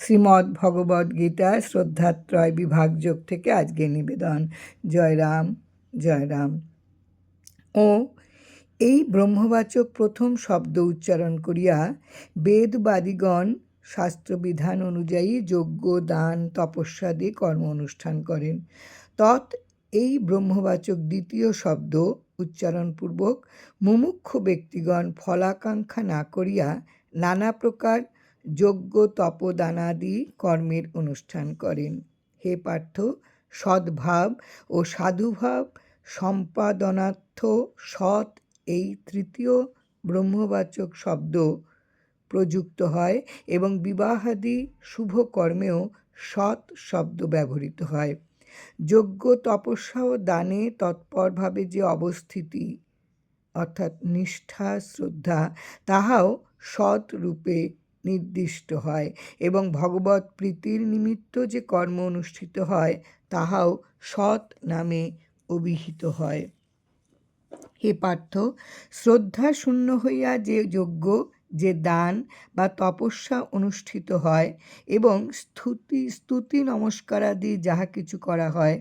শ্রীমদ্ ভগবদ্ গীতা শ্রদ্ধাত্রয় বিভাগযোগ থেকে আজকে নিবেদন। জয়রাম জয়রাম ও, এই ব্রহ্মবাচক প্রথম শব্দ উচ্চারণ করিয়া বেদবাদীগণ শাস্ত্রবিধান অনুযায়ী যজ্ঞ, দান, তপস্যাদি কর্ম অনুষ্ঠান করেন। তৎ এই ব্রহ্মবাচক দ্বিতীয় শব্দ উচ্চারণপূর্বক মুমুক্ষ ব্যক্তিগণ ফলাকাঙ্ক্ষা না করিয়া নানা প্রকার যজ্ঞ তপদানাদি কর্মের অনুষ্ঠান করেন। হে পার্থ, সদ্ভাব ও সাধুভাব সম্পাদনার্থ সৎ এই তৃতীয় ব্রহ্মবাচক শব্দ প্রযুক্ত হয় এবং বিবাহাদি শুভ কর্মেও সৎ শব্দ ব্যবহৃত হয়। যজ্ঞ তপস্যা ও দানে তৎপরভাবে যে অবস্থিতি, অর্থাৎ নিষ্ঠা, শ্রদ্ধা, তাহাও সৎ রূপে নির্দিষ্ট হয় এবং ভগবত প্রীতির নিমিত্ত যে কর্ম অনুষ্ঠিত হয়, তাহাও সৎ নামে অভিহিত হয়। হে পার্থ, শ্রদ্ধা শূন্য হইয়া যে যজ্ঞ, যে দান বা তপস্যা অনুষ্ঠিত হয় এবং স্তুতি স্তুতি নমস্কারাদি যাহা কিছু করা হয়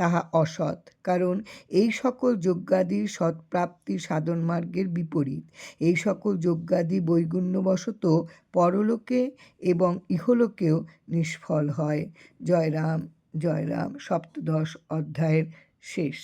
তাহা অসৎ, কারণ এই সকল যজ্ঞাদি সৎপ্রাপ্তি সাধন মার্গের বিপরীত। এই সকল যজ্ঞাদি বৈগুণ্যবশত পরলোকে এবং ইহলোকেও নিষ্ফল হয়। জয়রাম জয়রাম জয় রাম সপ্তদশ অধ্যায়ের শেষ।